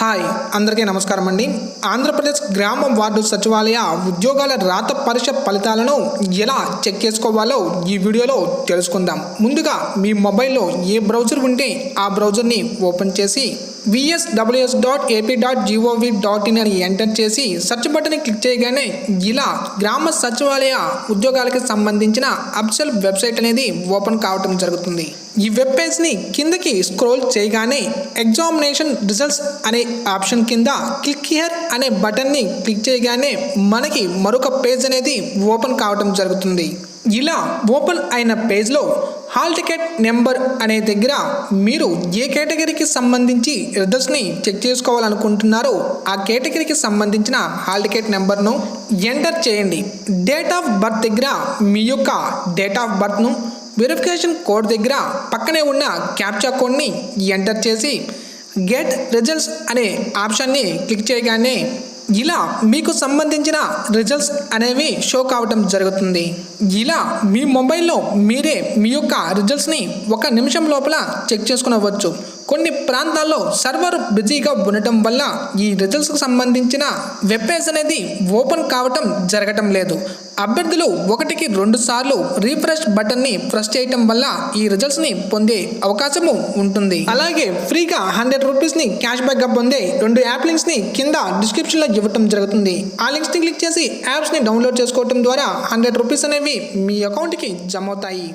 Hi అందరికీ నమస్కారం అండి. ఆంధ్రప్రదేశ్ గ్రామ వార్డు సచివాలయ ఉద్యోగాల రాత పరీక్ష ఫలితాలను ఎలా చెక్ చేసుకోవాలో ఈ వీడియోలో తెలుసుకుందాం. ముందుగా మీ మొబైల్లో ఏ బ్రౌజర్ ఉంటే ఆ బ్రౌజర్ని ఓపెన్ చేసి VSWS dot AP dot GOV dot in అని ఎంటర్ చేసి సెర్చ్ బటన్ని క్లిక్ చేయగానే ఇలా గ్రామ సచివాలయ ఉద్యోగాలకి సంబంధించిన అఫిషియల్ వెబ్సైట్ అనేది ఓపెన్ కావటం జరుగుతుంది. ఈ వెబ్ పేజ్ని కిందకి స్క్రోల్ చేయగానే ఎగ్జామినేషన్ రిజల్ట్స్ అనే ఆప్షన్ కింద క్లిక్ హియర్ అనే బటన్ని క్లిక్ చేయగానే మనకి మరొక పేజ్ అనేది ఓపెన్ కావడం జరుగుతుంది. ఇలా ఓపెన్ అయిన పేజ్లో హాల్ టికెట్ నెంబర్ అనే దగ్గర మీరు ఏ కేటగిరీకి సంబంధించి రిజల్ట్స్ని చెక్ చేసుకోవాలనుకుంటున్నారో ఆ కేటగిరీకి సంబంధించిన హాల్ టికెట్ నెంబర్ను ఎంటర్ చేయండి. డేట్ ఆఫ్ బర్త్ దగ్గర మీ యొక్క డేట్ ఆఫ్ బర్త్ను వెరిఫికేషన్ కోడ్ దగ్గర పక్కనే ఉన్న క్యాప్చా కోడ్ని ఎంటర్ చేసి గెట్ రిజల్ట్స్ అనే ఆప్షన్ని క్లిక్ చేయగానే ఇలా మీకు సంబంధించిన రిజల్ట్స్ అనేవి షో కావటం జరుగుతుంది. ఇలా మీ మొబైల్లో మీరే మీ యొక్క రిజల్ట్స్ని ఒక నిమిషం లోపల చెక్ చేసుకునవచ్చు. కొన్ని ప్రాంతాల్లో సర్వర్ బిజీగా ఉండటం వల్ల ఈ రిజల్ట్స్కు సంబంధించిన వెబ్ పేజ్ అనేది ఓపెన్ కావటం జరగటం లేదు. అభ్యర్థులు ఒకటికి రెండు సార్లు రీఫ్రెష్ బటన్ని ప్రెస్ చేయటం వల్ల ఈ రిజల్ట్స్ని పొందే అవకాశము ఉంటుంది. అలాగే ఫ్రీగా హండ్రెడ్ రూపీస్ని క్యాష్ బ్యాక్గా పొందే రెండు యాప్ లింక్స్ని కింద డిస్క్రిప్షన్లో ఇవ్వటం జరుగుతుంది. ఆ లింక్స్ని క్లిక్ చేసి యాప్స్ని డౌన్లోడ్ చేసుకోవటం ద్వారా హండ్రెడ్ రూపీస్ అనేవి మీ అకౌంట్కి జమ అవుతాయి